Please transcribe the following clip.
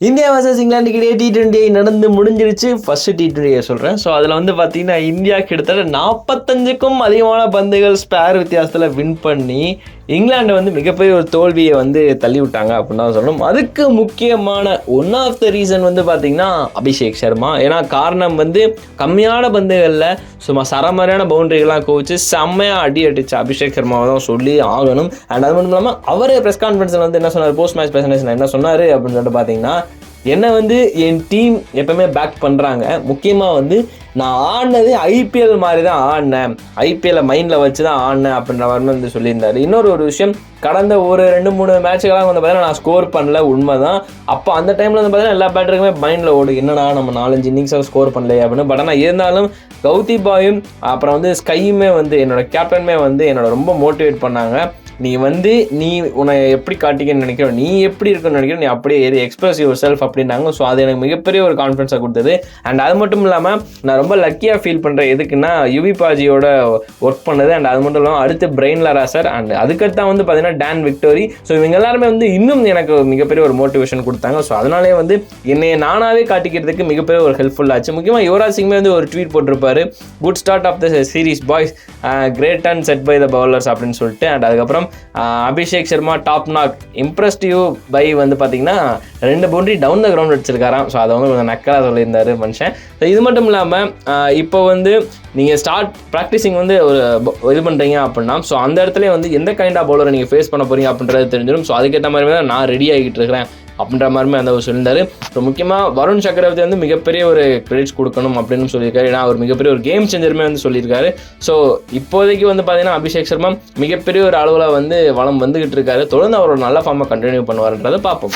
India versus England இடையே T twenty நடந்து முடிஞ்சிருச்சு ஃபர்ஸ்ட் டி டுவெண்ட்டியை சொல்கிறேன் ஸோ அதில் வந்து பார்த்தீங்கன்னா இந்தியா கிட்டத்தட்ட நாற்பத்தஞ்சுக்கும் அதிகமான பந்துகள் ஸ்பேர் வித்தியாசத்தில் வின் பண்ணி இங்கிலாந்து வந்து மிகப்பெரிய ஒரு தோல்வியை வந்து தள்ளி விட்டாங்க அப்படின்னு தான் சொல்லணும். அதுக்கு முக்கியமான ஒன் ஆஃப் த ரீசன் வந்து பார்த்தீங்கன்னா அபிஷேக் சர்மா. ஏன்னா காரணம் வந்து கம்மியான பந்துகளில் சும்மா சரமாரியான பவுண்டரிகள்லாம் கோவிச்சு செம்மையாக அடி அடிச்சு அபிஷேக் சர்மாவை தான் சொல்லி ஆகணும். அண்ட் அது மட்டும் இல்லாமல் அவரே ப்ரெஸ் கான்ஃபரன்ஸில் வந்து என்ன சொன்னார்? போஸ்ட் மேட்ச் பிரசன்டேஷன் என்ன சொன்னார்? அப்படின்னு சொல்லிட்டு பார்த்தீங்கன்னா என்னை வந்து என் டீம் எப்பவுமே பேக் பண்ணுறாங்க முக்கியமாக வந்து நான் ஆடினது ஐபிஎல் மாதிரி தான் ஆடினேன். ஐபிஎல்லை மைண்டில் வச்சு தான் ஆடினேன் அப்படின்ற மாதிரி வந்து சொல்லியிருந்தாரு. இன்னொரு ஒரு விஷயம் கடந்த ஒரு ரெண்டு மூணு மேட்சுக்கெல்லாம் வந்து பார்த்தீங்கன்னா நான் ஸ்கோர் பண்ணல உண்மை தான் அப்போ அந்த டைமில் வந்து பார்த்தீங்கன்னா எல்லா பேட்டருக்குமே மைண்டில் ஓடு என்னடா நம்ம நாலஞ்சு இன்னிங்ஸாக ஸ்கோர் பண்ணலையே அப்படின்னு. பட் ஆனால் இருந்தாலும் கௌதி பாயும் அப்புறம் வந்து ஸ்கையுமே வந்து என்னோட கேப்டனுமே வந்து என்னோட ரொம்ப மோட்டிவேட் பண்ணாங்க. நீ வந்து நீ உன்னை எப்படி காட்டிக்கன்னு நினைக்கிறோம் நீ எப்படி இருக்குன்னு நினைக்கிறோம் நீ அப்படியே எது எக்ஸ்பிரஸ் யுவர் செல்ஃப் அப்படின்னாங்க. ஸோ அது எனக்கு மிகப்பெரிய ஒரு கான்ஃபிடன்ஸாக கொடுத்தது. அண்ட் அது மட்டும் இல்லாமல் நான் ரொம்ப லக்கியாக ஃபீல் பண்ணுறேன் எதுக்குன்னா யுவி பாஜியோட ஒர்க் பண்ணது. அண்ட் அது மட்டும் இல்லாமல் அடுத்து பிரெயின் லரா சார் அண்ட் அதுக்கடுத்தான் வந்து பார்த்தீங்கன்னா டேன் விக்டோரி ஸோ இவங்க எல்லாருமே வந்து இன்னும் எனக்கு மிகப்பெரிய ஒரு மோட்டிவேஷன் கொடுத்தாங்க. ஸோ அதனாலே வந்து என்னை நானாகவே காட்டிக்கிறதுக்கு மிகப்பெரிய ஒரு ஹெல்ப்ஃபுல் ஆச்சு. முக்கியமாக யுவராஜ் சிங்மே வந்து ஒரு ட்வீட் போட்டிருப்பாரு. Good start of the series boys great and set by the bowlers அப்படின்னு சொல்லிட்டு. அண்ட் அதுக்கப்புறம் Abhishek Sharma top knock impressed you by வந்து பார்த்தீங்கன்னா ரெண்டு பவுண்டரி டவுன் த கிரவுண்ட் அடிச்சிருக்காராம் ஸோ அதை வந்து கொஞ்சம் நக்கலாக சொல்லியிருந்தாரு மனுஷன். ஸோ இது மட்டும் இல்லாமல் இப்போ வந்து நீங்கள் ஸ்டார்ட் ப்ராக்டிஸிங் வந்து ஒரு இது பண்ணுறீங்க அப்படின்னா ஸோ அந்த இடத்துல வந்து எந்த கைண்ட் ஆஃப் பவுலரை நீங்கள் ஃபேஸ் பண்ண போகிறீங்க அப்படின்றது தெரிஞ்சிடும். ஸோ அதுக்கேற்ற மாதிரி தான் நான் ரெடி ஆகிட்டு இருக்கிறேன். அப்படின்ற மாதிரி அந்த அவர் சொல்லியிருந்தாரு. ஸோ முக்கியமாக வருண் சக்கரவர்த்தி வந்து மிகப்பெரிய ஒரு கிரெடிட்ஸ் கொடுக்கணும் அப்படின்னு சொல்லியிருக்காரு. ஏன்னா அவர் மிகப்பெரிய ஒரு கேம் சேஞ்சருமே வந்து சொல்லியிருக்காரு. ஸோ இப்போதைக்கு வந்து பார்த்தீங்கன்னா அபிஷேக் சர்மா மிகப்பெரிய ஒரு அளவில் வந்து வளம் வந்துகிட்டு இருக்காரு. தொடர்ந்து அவரோட நல்ல ஃபார்மை கண்டினியூ பண்ணுவார்ன்றதை பார்ப்போம்.